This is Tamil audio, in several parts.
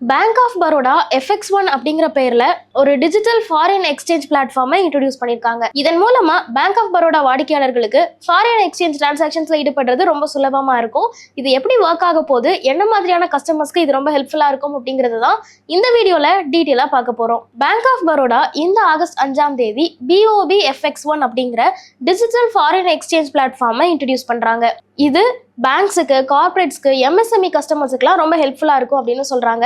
Bank of Baroda FX one அப்படிங்கிற பேர்ல ஒரு டிஜிட்டல் ஃபாரின் எக்ஸ்சேஞ்ச் பிளாட்ஃபார்மை இன்ட்ரடியூஸ் பண்ணியிருக்காங்க. இதன் மூலமா பேங்க் ஆஃப் பரோடா வாடிக்கையாளர்களுக்கு ஃபாரின் எக்ஸ்சேஞ்ச் டிரான்சாக்ஷன்ஸ்ல ஈடுபடுறது ரொம்ப சுலபமா இருக்கும். இது எப்படி ஒர்க் ஆக போகுது? என்ன மாதிரியான கஸ்டமர்ஸ்க்கு இது ரொம்ப ஹெல்ப்ஃபுல்லா இருக்கும் அப்படிங்கிறது தான் இந்த வீடியோல டீட்டெயிலா பார்க்க போறோம். பேங்க் ஆஃப் பரோடா இந்த ஆகஸ்ட் அஞ்சாம் தேதி பிஓபி எஃப்எக்ஸ் ஒன் அப்படிங்கிற டிஜிட்டல் ஃபாரின் எக்ஸ்சேஞ்ச் பிளாட்ஃபார்மை இன்ட்ரடியூஸ் பண்றாங்க. இது பேங்க்ஸுக்கு கார்ப்பரேட்ஸ்க்கு எம்எஸ்எம்இ கஸ்டமர்ஸுக்குலாம் ரொம்ப ஹெல்ப்ஃபுல்லாக இருக்கும் அப்படின்னு சொல்கிறாங்க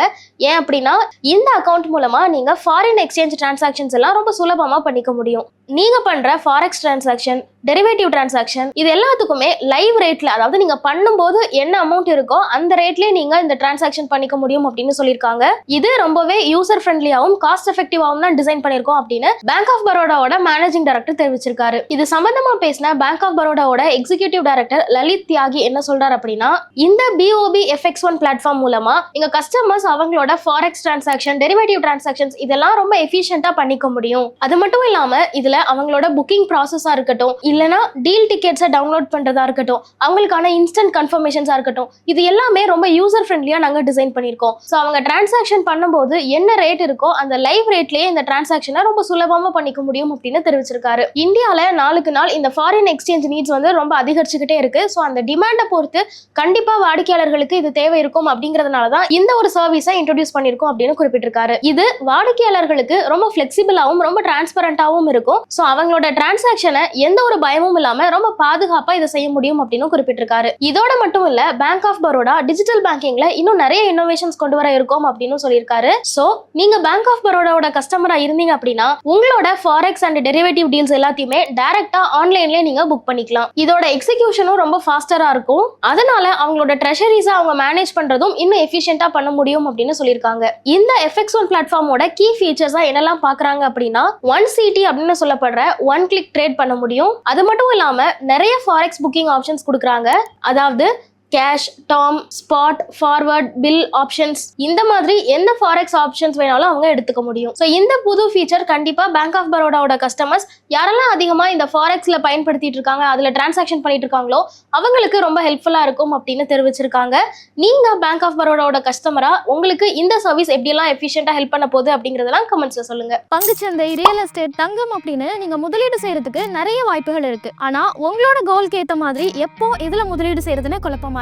ஏன் அப்படின்னா இந்த அக்கௌண்ட் மூலமாக நீங்கள் ஃபாரின் எக்ஸ்சேஞ்ச் டிரான்சாக்ஷன்ஸ் எல்லாம் ரொம்ப சுலபமாக பண்ணிக்க முடியும். நீங்கள் பண்ணுற ஃபாரெக்ஸ் டிரான்சாக்ஷன் டெரிவேட்டிவ் டிரான்சாக்ஷன் இது எல்லாத்துக்குமே லைவ் ரேட்டில் அதாவது நீங்கள் பண்ணும்போது என்ன அமௌண்ட் இருக்கோ அந்த ரேட்லேயே நீங்கள் இந்த டிரான்சாக்ஷன் பண்ணிக்க முடியும் அப்படின்னு சொல்லியிருக்காங்க. இது ரொம்பவே யூசர் ஃப்ரெண்ட்லியாகவும் காஸ்ட் எஃபெக்டிவாகவும் தான் டிசைன் பண்ணியிருக்கோம் அப்படின்னு பேங்க் ஆஃப் பரோடாவோட மேனேஜிங் டைரக்டர் தெரிவிச்சிருக்காரு. இது சம்பந்தமா பேசின பேங்க் ஆஃப் பரோடாவோட எக்ஸிகியூட்டிவ் டைரக்டர் லலித் தியாகி என்ன சொல்றாரு அப்படின்னா இந்த பிஓபி எஃப்எக்ஸ் ஒன் பிளாட்ஃபார்ம் மூலமா எங்க கஸ்டமர்ஸ் அவங்களோட ஃபாரெக்ஸ் டிரான்சாக்ஷன் டெரிவேட்டிவ் டிரான்சாக்ஷன்ஸ் இதெல்லாம் ரொம்ப எஃபிஷியண்டா பண்ணிக்க முடியும். அது மட்டும் இல்லாம இதுல அவங்களோட புக்கிங் ப்ராசஸாக இருக்கட்டும் இல்லைனா டீல் டிக்கெட்ஸை டவுன்லோட் பண்ணுறதா இருக்கட்டும் அவங்களுக்கான இன்ஸ்டன்ட் கன்ஃபர்மேஷன்ஸாக இருக்கட்டும் இது எல்லாமே ரொம்ப யூசர் ஃப்ரெண்ட்லியாக நாங்கள் டிசைன் பண்ணியிருக்கோம். ஸோ அவங்க டிரான்சாக்ஷன் பண்ணும்போது என்ன ரேட் இருக்கோ அந்த லைவ் ரேட்லேயே இந்த டிரான்சாக்ஷனை ரொம்ப சுலபமாக பண்ணிக்க முடியும் அப்படின்னு தெரிவிச்சிருக்காரு. இந்தியாவில் நாளுக்கு நாள் இந்த ஃபாரின் எக்ஸ்சேஞ்ச் நீட்ஸ் வந்து ரொம்ப அதிகரிச்சுக்கிட்டே இருக்கு. ஸோ அந்த டிமாண்டை பொறுத்து கண்டிப்பாக வாடிக்கையாளர்களுக்கு இது தேவை இருக்கும் அப்படிங்கறதுனால தான் இந்த ஒரு சர்வீஸை இன்ட்ரடியூஸ் பண்ணிருக்கோம் அப்படின்னு குறிப்பிட்டிருக்காரு. இது வாடிக்கையாளர்களுக்கு ரொம்ப ஃபிளெக்சிபிளாவும் ரொம்ப டிரான்ஸ்பரண்டாகவும் இருக்கும். ஸோ அவங்களோட டிரான்சாக்ஷனை எந்த ஒரு பயமும் இல்லாம ரொம்ப பாதுகாப்பா இதை செய்ய முடியும் அப்படின்னு குறிப்பிட்டிருக்காரு. இதோட மட்டும் இல்ல பேங்க் ஆஃப் பரோடா டிஜிட்டல் பேங்கிங்ல இன்னும் நிறைய இன்னோவேஷன்ஸ் கொண்டு வர இருக்கோம் அப்படின்னு சொல்லியிருக்காரு. ஸோ நீங்க பேங்க் ஆஃப் பரோடாவோட கஸ்டமரா இருந்தீங்க அப்படின்னா உங்களோட ஃபாரெக்ஸ் அண்ட் டெரிவேட்டிவ் டீல்ஸ் எல்லாத்தையுமே டைரக்டா ஆன்லைன்லயே நீங்க புக் பண்ணிக்கலாம். இதோட எக்ஸிகியூஷனும் ரொம்ப ஃபாஸ்டரா இருக்கும். அதனால அவங்களோட ட்ரெஷரிஸை அவங்க மேனேஜ் பண்றதும் இன்னும் எஃபிஷியன்டா பண்ண முடியும் அப்படின்னு சொல்லியிருக்காங்க. இந்த எஃப்எக்ஸ் ஒன் பிளாட்ஃபார்மோட கீ ஃபீச்சர்ஸா என்னெல்லாம் பாக்குறாங்க அப்படின்னா ஒன் சிடி அப்படின்னு சொல்ல சொல்லப்படுற ஒன் கிளிக் ட்ரேட் பண்ண முடியும். அது மட்டும் இல்லாம நிறைய ஃபாரெக்ஸ் புக்கிங் ஆப்ஷன்ஸ் கொடுக்குறாங்க. அதாவது cash tom spot forward bill options. இந்த மாதிரி எந்த ஃபாரெக்ஸ் ஆப்ஷன்ஸ் வேணாலும் அவங்க எடுத்துக்க முடியும். ஸோ இந்த புது ஃபீச்சர் கண்டிப்பாக பேங்க் ஆஃப் பரோடாவோட கஸ்டமர்ஸ் யாரெல்லாம் அதிகமாக இந்த ஃபாரெக்ஸில் பயன்படுத்திட்டு இருக்காங்க அதில் டிரான்சாக்ஷன் பண்ணிட்டு இருக்காங்களோ அவங்களுக்கு ரொம்ப ஹெல்ப்ஃபுல்லாக இருக்கும் அப்படின்னு தெரிவிச்சிருக்காங்க. நீங்கள் பேங்க் ஆஃப் பரோடாவோட கஸ்டமரா உங்களுக்கு இந்த சர்வீஸ் எப்படியெல்லாம் எஃபிஷியண்டாக ஹெல்ப் பண்ண போகுது அப்படிங்கிறதெல்லாம் கமெண்ட்ஸில் சொல்லுங்கள் பங்குச்சந்தை ரியல் எஸ்டேட் தங்கம் அப்படின்னு நீங்கள் முதலீடு செய்கிறதுக்கு நிறைய வாய்ப்புகள் இருக்குது ஆனால் உங்களோட கோல்க்கு ஏற்ற மாதிரி எப்போ இதில் முதலீடு செய்கிறதுன்னு குழப்பமாக